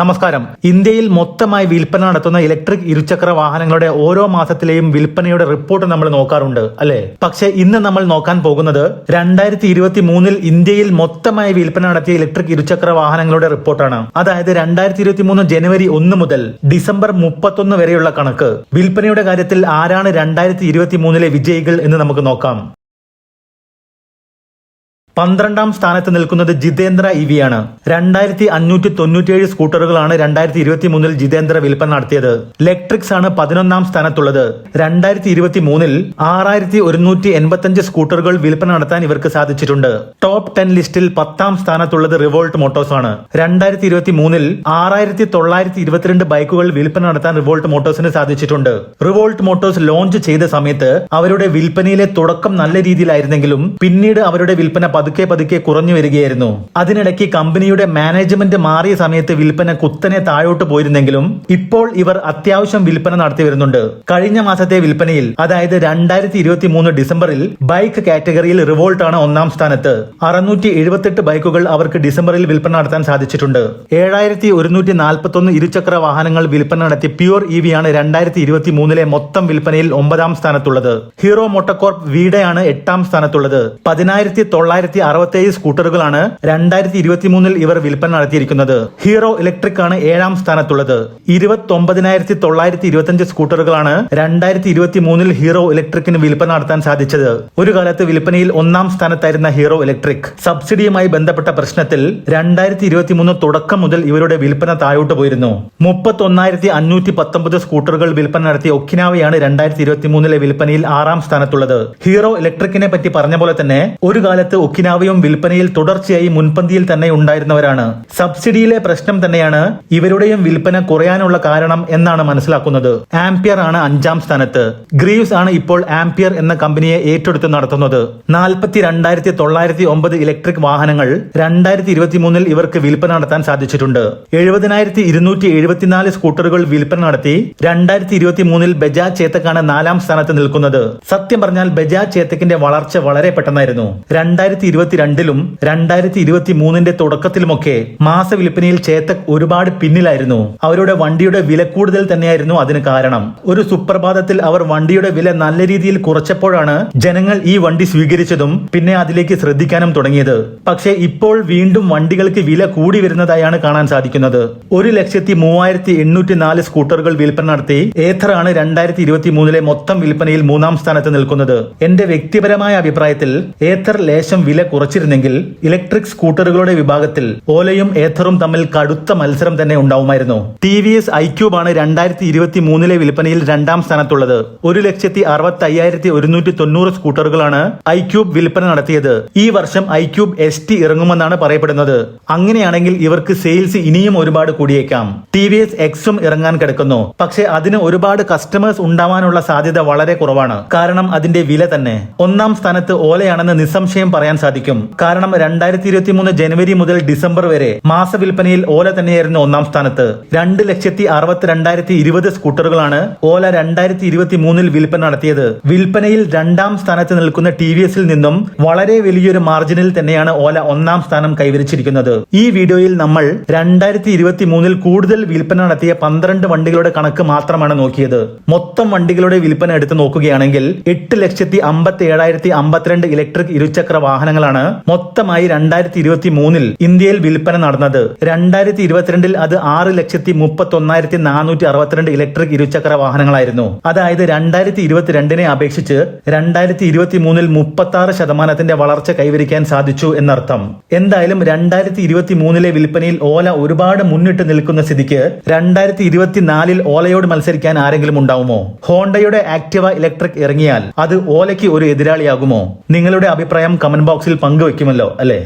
നമസ്കാരം. ഇന്ത്യയിൽ മൊത്തമായി വിൽപ്പന നടത്തുന്ന ഇലക്ട്രിക് ഇരുചക്ര വാഹനങ്ങളുടെ ഓരോ മാസത്തിലെയും വിൽപ്പനയുടെ റിപ്പോർട്ട് നമ്മൾ നോക്കാറുണ്ട് അല്ലെ? പക്ഷേ ഇന്ന് നമ്മൾ നോക്കാൻ പോകുന്നത് രണ്ടായിരത്തി ഇരുപത്തി മൂന്നിൽ ഇന്ത്യയിൽ മൊത്തമായി വിൽപ്പന നടത്തിയ ഇലക്ട്രിക് ഇരുചക്ര വാഹനങ്ങളുടെ റിപ്പോർട്ടാണ്. അതായത് രണ്ടായിരത്തി ഇരുപത്തി മൂന്ന് ജനുവരി ഒന്ന് മുതൽ ഡിസംബർ മുപ്പത്തൊന്ന് വരെയുള്ള കണക്ക്. വിൽപ്പനയുടെ കാര്യത്തിൽ ആരാണ് രണ്ടായിരത്തി ഇരുപത്തി മൂന്നിലെ വിജയികൾ എന്ന് നമുക്ക് നോക്കാം. പന്ത്രണ്ടാം സ്ഥാനത്ത് നിൽക്കുന്നത് ജിതേന്ദ്ര ഇവിയാണ്. രണ്ടായിരത്തി അഞ്ഞൂറ്റി തൊണ്ണൂറ്റിയേഴ് സ്കൂട്ടറുകളാണ് രണ്ടായിരത്തി ഇരുപത്തി മൂന്നിൽ ജിതേന്ദ്ര വിൽപ്പന നടത്തിയത്. ഇലക്ട്രിക്സ് ആണ് പതിനൊന്നാം സ്ഥാനത്തുള്ളത്. രണ്ടായിരത്തി ഇരുപത്തി മൂന്നിൽ ആറായിരത്തി ഒരുന്നൂറ്റി എൺപത്തഞ്ച് സ്കൂട്ടറുകൾ വിൽപ്പന നടത്താൻ ഇവർക്ക് സാധിച്ചിട്ടുണ്ട്. ടോപ്പ് ടെൻ ലിസ്റ്റിൽ പത്താം സ്ഥാനത്തുള്ളത് റിവോൾട്ട് മോട്ടോഴ്സ് ആണ്. രണ്ടായിരത്തി ഇരുപത്തി മൂന്നിൽ ആറായിരത്തി തൊള്ളായിരത്തി ഇരുപത്തിരണ്ട് ബൈക്കുകൾ വിൽപ്പന നടത്താൻ റിവോൾട്ട് മോട്ടോഴ്സിന് സാധിച്ചിട്ടുണ്ട്. റിവോൾട്ട് മോട്ടോഴ്സ് ലോഞ്ച് ചെയ്ത സമയത്ത് അവരുടെ വിൽപ്പനയിലെ തുടക്കം നല്ല രീതിയിലായിരുന്നെങ്കിലും പിന്നീട് അവരുടെ വിൽപ്പന പതുക്കെ പതുക്കെ കുറഞ്ഞു വരികയായിരുന്നു. അതിനിടയ്ക്ക് കമ്പനിയുടെ മാനേജ്മെന്റ് മാറിയ സമയത്ത് വിൽപ്പന കുത്തനെ താഴോട്ട് പോയിരുന്നെങ്കിലും ഇപ്പോൾ ഇവർ അത്യാവശ്യം വിൽപ്പന നടത്തി വരുന്നുണ്ട്. കഴിഞ്ഞ മാസത്തെ വിൽപ്പനയിൽ അതായത് രണ്ടായിരത്തി ഇരുപത്തി മൂന്ന് ഡിസംബറിൽ ബൈക്ക് കാറ്റഗറിയിൽ റിവോൾട്ട് ആണ് ഒന്നാം സ്ഥാനത്ത്. അറുന്നൂറ്റി എഴുപത്തെട്ട് ബൈക്കുകൾ അവർക്ക് ഡിസംബറിൽ വിൽപ്പന നടത്താൻ സാധിച്ചിട്ടുണ്ട്. ഏഴായിരത്തി ഒരുന്നൂറ്റി ഇരുചക്ര വാഹനങ്ങൾ വിൽപ്പന നടത്തി പ്യൂർ ഇ വി ആണ് രണ്ടായിരത്തി ഇരുപത്തി മൂന്നിലെ മൊത്തം വിൽപ്പനയിൽ ഒമ്പതാം സ്ഥാനത്തുള്ളത്. ഹീറോ മോട്ടോകോർപ്പ് വീഡയാണ് എട്ടാം സ്ഥാനത്തുള്ളത്. പതിനായിരത്തി തൊള്ളായിരത്തി അറുപത്തേഴ് സ്കൂട്ടറുകളാണ് രണ്ടായിരത്തി ഇരുപത്തി മൂന്നിൽ ഇവർ വിൽപ്പന നടത്തിയിരിക്കുന്നത്. ഹീറോ ഇലക്ട്രിക് ആണ് ഏഴാം സ്ഥാനത്തുള്ളത്. ഇരുപത്തി ഒമ്പതിനായിരത്തി തൊള്ളായിരത്തി ഇരുപത്തിയഞ്ച് സ്കൂട്ടറുകളാണ് രണ്ടായിരത്തി ഇരുപത്തി മൂന്നിൽ ഹീറോ ഇലക്ട്രിക്കിന് വിൽപ്പന നടത്താൻ സാധിച്ചത്. ഒരു കാലത്ത് വിൽപ്പനയിൽ ഒന്നാം സ്ഥാനത്തായിരുന്ന ഹീറോ ഇലക്ട്രിക്. സബ്സിഡിയുമായി ബന്ധപ്പെട്ട പ്രശ്നത്തിൽ രണ്ടായിരത്തി ഇരുപത്തി മൂന്ന് തുടക്കം മുതൽ ഇവരുടെ വിൽപ്പന താഴോട്ട് പോയിരുന്നു. മുപ്പത്തി ഒന്നായിരത്തി അഞ്ഞൂറ്റി പത്തൊമ്പത് സ്കൂട്ടറുകൾ വിൽപ്പന നടത്തിയ ഒക്കിനാവയാണ് രണ്ടായിരത്തി ഇരുപത്തി മൂന്നിലെ വിൽപ്പനയിൽ ആറാം സ്ഥാനത്തുള്ളത്. ഹീറോ ഇലക്ട്രിക്കിനെ പറ്റി പറഞ്ഞ പോലെ തന്നെ ഒരു കാലത്ത് ഒക്കിനാവയും വിൽപ്പനയിൽ തുടർച്ചയായി മുൻപന്തിയിൽ തന്നെ ഉണ്ടായിരുന്നവരാണ്. സബ്സിഡിയിലെ പ്രശ്നം തന്നെയാണ് ഇവരുടെയും വിൽപ്പന കുറയാനുള്ള കാരണം എന്നാണ് മനസ്സിലാക്കുന്നത്. ആംപിയർ ആണ് അഞ്ചാം സ്ഥാനത്ത്. ഗ്രീവ്സ് ആണ് ഇപ്പോൾ ആംപിയർ എന്ന കമ്പനിയെ ഏറ്റെടുത്ത് നടത്തുന്നത്. നാൽപ്പത്തി രണ്ടായിരത്തി തൊള്ളായിരത്തി ഒമ്പത് ഇലക്ട്രിക് വാഹനങ്ങൾ രണ്ടായിരത്തി ഇരുപത്തി മൂന്നിൽ ഇവർക്ക് വിൽപ്പന നടത്താൻ സാധിച്ചിട്ടുണ്ട്. എഴുപതിനായിരത്തി ഇരുന്നൂറ്റി എഴുപത്തിനാല് സ്കൂട്ടറുകൾ വിൽപ്പന നടത്തി രണ്ടായിരത്തി ഇരുപത്തി മൂന്നിൽ ബജാജ് ചേത്തക്കാണ് നാലാം സ്ഥാനത്ത് നിൽക്കുന്നത്. സത്യം പറഞ്ഞാൽ ബജാജ് ചേത്തക്കിന്റെ വളർച്ച വളരെ പെട്ടെന്നായിരുന്നു. രണ്ടായിരത്തി ഇരുപത്തിരണ്ടിലും രണ്ടായിരത്തി ഇരുപത്തി മൂന്നിന്റെ തുടക്കത്തിലുമൊക്കെ മാസ വിൽപ്പനയിൽ ചേത്തക് ഒരുപാട് പിന്നിലായിരുന്നു. അവരുടെ വണ്ടിയുടെ വില കൂടുതൽ തന്നെയായിരുന്നു അതിന് കാരണം. ഒരു സുപ്രഭാതത്തിൽ അവർ വണ്ടിയുടെ വില നല്ല രീതിയിൽ കുറച്ചപ്പോഴാണ് ജനങ്ങൾ ഈ വണ്ടി സ്വീകരിച്ചതും പിന്നെ അതിലേക്ക് ശ്രദ്ധിക്കാനും തുടങ്ങിയത്. പക്ഷേ ഇപ്പോൾ വീണ്ടും വണ്ടികൾക്ക് വില കൂടി വരുന്നതായാണ് കാണാൻ സാധിക്കുന്നത്. ഒരു ലക്ഷത്തി മൂവായിരത്തി എണ്ണൂറ്റി നാല് സ്കൂട്ടറുകൾ വിൽപ്പന നടത്തി ഏഥറാണ് രണ്ടായിരത്തി ഇരുപത്തി മൂന്നിലെ മൊത്തം വിൽപ്പനയിൽ മൂന്നാം സ്ഥാനത്ത് നിൽക്കുന്നത്. എന്റെ വ്യക്തിപരമായ അഭിപ്രായത്തിൽ ഏഥർ ലേശം വില കുറച്ചിരുന്നെങ്കിൽ ഇലക്ട്രിക് സ്കൂട്ടറുകളുടെ വിഭാഗത്തിൽ ഓലയും ഏഥറും തമ്മിൽ കടുത്ത മത്സരം തന്നെ ഉണ്ടാവുമായിരുന്നു. ടി വി എസ് ഐക്യൂബ് ആണ് രണ്ടായിരത്തി ഇരുപത്തി മൂന്നിലെ വിൽപ്പനയിൽ രണ്ടാം സ്ഥാനത്തുള്ളത്. ഒരു ലക്ഷത്തി അറുപത്തി അയ്യായിരത്തി ഒരുന്നൂറ്റി തൊണ്ണൂറ് സ്കൂട്ടറുകളാണ് ഐക്യൂബ് വിൽപ്പന നടത്തിയത്. ഈ വർഷം ഐക്യൂബ് എസ് ടി ഇറങ്ങുമെന്നാണ് പറയപ്പെടുന്നത്. അങ്ങനെയാണെങ്കിൽ ഇവർക്ക് സെയിൽസ് ഇനിയും ഒരുപാട് കൂടിയേക്കാം. ടി വി എസ് എക്സും ഇറങ്ങാൻ കിടക്കുന്നു. പക്ഷേ അതിന് ഒരുപാട് കസ്റ്റമേഴ്സ് ഉണ്ടാവാനുള്ള സാധ്യത വളരെ കുറവാണ്. കാരണം അതിന്റെ വില തന്നെ. ഒന്നാം സ്ഥാനത്ത് ഓലയാണെന്ന് നിസ്സംശയം പറയാൻ സാധിക്കും. കാരണം രണ്ടായിരത്തി ഇരുപത്തി മൂന്ന് ജനുവരി മുതൽ ഡിസംബർ വരെ മാസ വിൽപ്പനയിൽ ഓല തന്നെയായിരുന്നു ഒന്നാം സ്ഥാനത്ത്. രണ്ട് ലക്ഷത്തി അറുപത്തി രണ്ടായിരത്തി ഇരുപത് സ്കൂട്ടറുകളാണ് ഓല രണ്ടായിരത്തി ഇരുപത്തി മൂന്നിൽ വിൽപ്പന നടത്തിയത്. വിൽപ്പനയിൽ രണ്ടാം സ്ഥാനത്ത് നിൽക്കുന്ന ടി വി എസിൽ നിന്നും വളരെ വലിയൊരു മാർജിനിൽ തന്നെയാണ് ഓല ഒന്നാം സ്ഥാനം കൈവരിച്ചിരിക്കുന്നത്. ഈ വീഡിയോയിൽ നമ്മൾ രണ്ടായിരത്തി ഇരുപത്തി മൂന്നിൽ കൂടുതൽ വിൽപ്പന നടത്തിയ പന്ത്രണ്ട് വണ്ടികളുടെ കണക്ക് മാത്രമാണ് നോക്കിയത്. മൊത്തം വണ്ടികളുടെ വിൽപ്പന എടുത്ത് നോക്കുകയാണെങ്കിൽ എട്ട് ലക്ഷത്തി അമ്പത്തി ഏഴായിരത്തി അമ്പത്തിരണ്ട് ഇലക്ട്രിക് ഇരുചക്ര വാഹനങ്ങളാണ് മൊത്തമായി രണ്ടായിരത്തി ഇരുപത്തി മൂന്നിൽ ഇന്ത്യയിൽ വിൽപ്പന നടന്നത്. രണ്ടായിരത്തി ഇരുപത്തിരണ്ടിൽ അത് ആറ് ലക്ഷത്തി മുപ്പത്തി ഒന്നായിരത്തി നാനൂറ്റി അറുപത്തിരണ്ട് ഇലക്ട്രിക് ഇരുചക്ര വാഹനങ്ങളായിരുന്നു. അതായത് രണ്ടായിരത്തി ഇരുപത്തിരണ്ടിനെ അപേക്ഷിച്ച് രണ്ടായിരത്തി ഇരുപത്തി മൂന്നിൽ മുപ്പത്തി ആറ് ശതമാനത്തിന്റെ വളർച്ച കൈവരിക്കാൻ സാധിച്ചു എന്നർത്ഥം. എന്തായാലും രണ്ടായിരത്തി ഇരുപത്തി മൂന്നിലെ വിൽപ്പനയിൽ ഓല ഒരുപാട് മുന്നിട്ട് നിൽക്കുന്ന സ്ഥിതിക്ക് രണ്ടായിരത്തി ഇരുപത്തിനാലിൽ ഓലയോട് മത്സരിക്കാൻ ആരെങ്കിലും ഉണ്ടാവുമോ? ഹോണ്ടയുടെ ആക്ടിവ ഇലക്ട്രിക് ഇറങ്ങിയാൽ അത് ഓലയ്ക്ക് ഒരു എതിരാളിയാകുമോ? നിങ്ങളുടെ അഭിപ്രായം കമന്റ് ബോക്സിൽ ഷോർട്സിൽ പങ്കുവെക്കുമല്ലോ അല്ലേ?